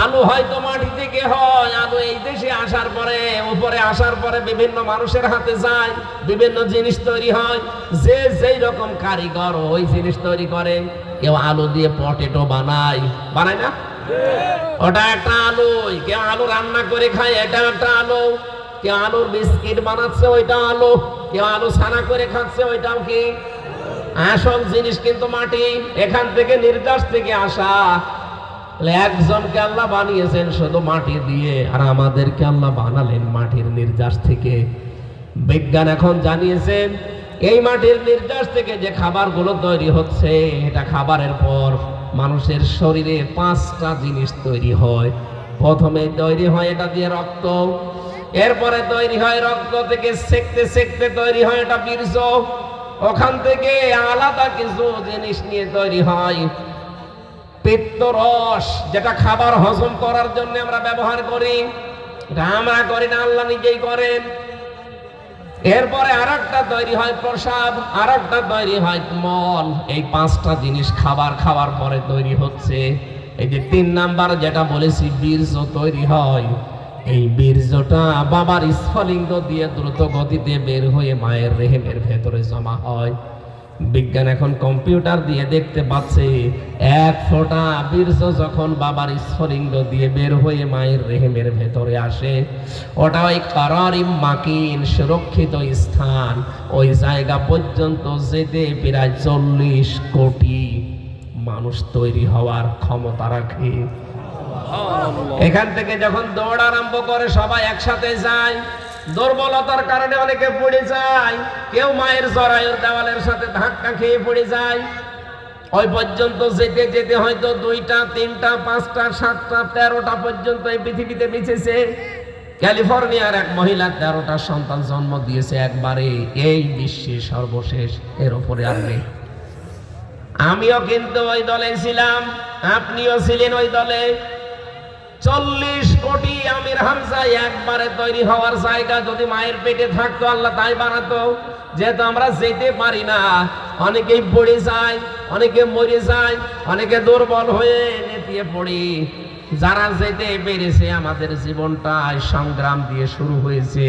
আলু হয়তো মাটি থেকে হয়, আলু এই দেশে আসার পরে, উপরে আসার পরে বিভিন্ন মানুষের হাতে যায়, বিভিন্ন জিনিস তৈরি হয়। যে যেই রকম কারিগর ওই জিনিস তৈরি করে। কেউ আলু দিয়ে পটেটো বানায়। বানায় না? ওটা একটা আলু। কেউ আলু রান্না করে খায়, এটা একটা আলু। কেউ আলুর বিস্কিট বানাচ্ছে, ওইটা আলু। কেউ আলু ছানা করে খাচ্ছে, ওইটাও কি? আসল জিনিস কিন্তু মাটি। এখান থেকে নির্যাস থেকে আসা। একজনকে আল্লাহ বানিয়েছেন শুধু মাটি দিয়ে, আর আমাদেরকে আল্লাহ বানালেন মাটির নির্যাস থেকে। বিজ্ঞান এখন জানিয়েছেন, এই মাটির নির্যাস থেকে যে খাবারগুলো তৈরি হচ্ছে, এটা খাবারের পর মানুষের শরীরে পাঁচটা জিনিস তৈরি হয়। প্রথমে তৈরি হয় এটা দিয়ে রক্ত, এরপরে তৈরি হয় রক্ত থেকে সেকতে সেকতে তৈরি হয় এটা বীর্য। ওখান থেকে আলাদা কিছু জিনিস নিয়ে তৈরি হয়। পিত্তরস যেটা খাবার হজম করার জন্য আমরা ব্যবহার করি আমরা করি না, আল্লাহ নিজেই করেন। এরপরে আরেকটা তৈরি হয় প্রসাব আরেকটা তৈরি হয় মল। এই পাঁচটা জিনিস খাবার খাওয়ার পরে তৈরি হচ্ছে। এই যে তিন নাম্বার যেটা বলেছি, বীর্য তৈরি হয়। এই বীর্যটা বাবার স্ফলিঙ্গ দিয়ে দ্রুত গতিতে বের হয়ে মায়ের রেহেমের ভেতরে জমা হয়। বিজ্ঞান এখন কম্পিউটার দিয়ে দেখতে পাচ্ছে, এক ফোঁটা বীর্য যখন বাবার স্ফলিঙ্গ দিয়ে বের হয়ে মায়ের রেহেমের ভেতরে আসে ওটা ওই কারারিম মাকিন সুরক্ষিত স্থান। ওই জায়গা পর্যন্ত যেতে প্রায় চল্লিশ কোটি মানুষ তৈরি হওয়ার ক্ষমতা রাখে। এখান থেকে যখন দৌড় আরম্ভ করে সবাই একসাথে যায় দুর্বলতার কারণে অনেকে পড়ে যায়। কেউ মায়ের জরায়ুর দেওয়ালের সাথে ধাক্কা খেয়ে পড়ে যায়। ওই পর্যন্ত যেতে যেতে হয়তো দুইটা, তিনটা, পাঁচটা, সাতটা, তেরোটা পর্যন্ত এই পৃথিবীতে বেঁচেছে। ক্যালিফোর্নিয়ার এক মহিলা তেরোটা সন্তান জন্ম দিয়েছে একবারে। এই বিশ্বে সর্বশেষ, এর ওপরে নেই। আমিও কিন্তু ওই দলে ছিলাম, আপনিও ছিলেন ওই দলে। চল্লিশ হামজা একবারে তৈরি হওয়ার জায়গা যদি মায়ের পেটে থাকতো, আল্লাহ তাই বানাতো। যেহেতু আমরা যেতে পারি না, অনেকেই পড়ে যায়, অনেকে মরে যায়, অনেকে দুর্বল হয়ে নেতিয়ে পড়ি। যারা যেতে পেরেছে, আমাদের জীবনটা সংগ্রাম দিয়ে শুরু হয়েছে।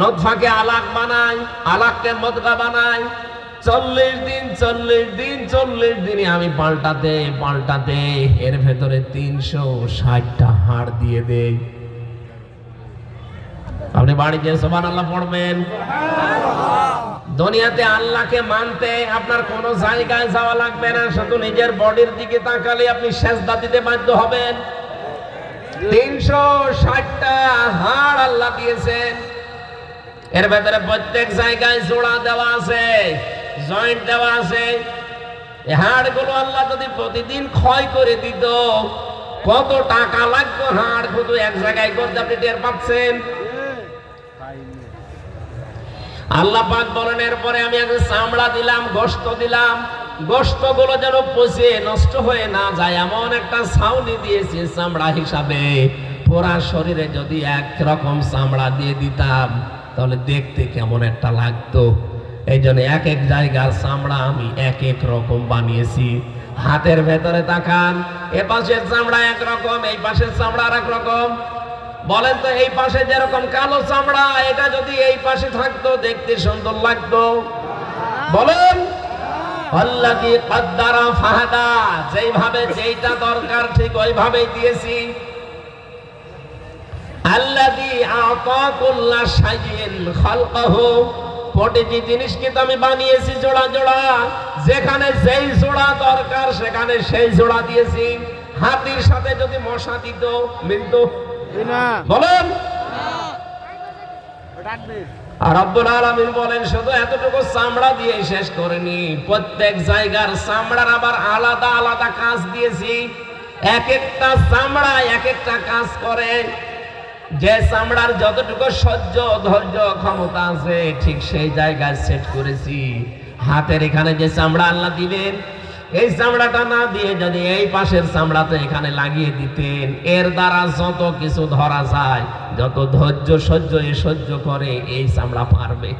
নতফাকে আলাক বানাই, আলাককে মদগা বানাই। চল্লিশ দিন চল্লিশ দিন, চল্লিশ দিনে আমি পাল্টাতে পাল্টাতে এর ভেতরে তিনশো ষাটটা হাড় দিয়ে দেই আপনি বাড়িতে সোমান আল্লাহ পড়বেন। দুনিয়াতে আল্লাহকে মানতে আপনার কোনো জায়গায় যাওয়া লাগবে না, শুধু নিজের বডির দিকে তাকালে আপনি সেজদা দিতে বাধ্য হবেন। তিনশো ষাটটা হাড় আল্লাহ দিয়েছেন। এর ভেতরে প্রত্যেক জায়গায় জোড়া দেওয়া আছে, জয়েন্ট দেওয়া আছে। এই হাড়গুলো আল্লাহ যদি প্রতিদিন ক্ষয় করে দিত, কত টাকা লাগতো হাড় শুধু এক জায়গায় করতে আপনি টের পাচ্ছেন? আল্লাহ পাক বলেন, এরপরে আমি আগে চামড়া দিলাম গোস্ত দিলাম। গোস্তগুলো যেন পচে, নষ্ট হয়ে না যায়, এমন একটা ছাউনি দিয়েছে চামড়া হিসাবে। পুরা শরীরে যদি এক রকম চামড়া দিয়ে দিতাম তাহলে দেখতে কেমন একটা লাগতো। এই জন্য এক এক জায়গার চামড়া আমি এক এক রকম বানিয়েছি। হাতের ভেতরে তাকান, এ পাশের চামড়া একরকম এই পাশের চামড়া আর রকম। বলেন তো, এই পাশে যেরকম কালো চামড়া, এটা যদি এই পাশে থাকতো, দেখতে সুন্দর লাগতো। বলেন যেইভাবে যেইটা দরকার ঠিক ওইভাবেই দিয়েছি। আল্লাযী আতা কুল্লা শাইইন খালকাহু। প্রতিটি জিনিসকে তো আমি বানিয়েছি জোড়া জোড়া? যেখানে যেই জোড়া দরকার সেখানে সেই জোড়া দিয়েছি। হাতির সাথে যদি মশা দিত মিলতো? বলেন? রব্বুল আলামিন বলেন শুধু এতটুকু চামড়া দিয়ে শেষ করেনি। প্রত্যেক জায়গার চামড়ার আবার আলাদা আলাদা কাজ দিয়েছি। এক একটা চামড়া এক একটা কাজ করে। যে চামড়ার যতটুকু সহ্য, ধৈর্য, ক্ষমতা আছে, ঠিক সেই জায়গায় সেট করেছি। হাতের এখানে যে চামড়া আল্লাহ দিবেন, এই চামড়াটা না দিয়ে যদি এই পাশের চামড়া চামড়াতে এখানে লাগিয়ে দিতেন, এর দ্বারা যত কিছু ধরা যায়, যত ধৈর্য সহ্য এ সহ্য করে, এই চামড়া পারবে।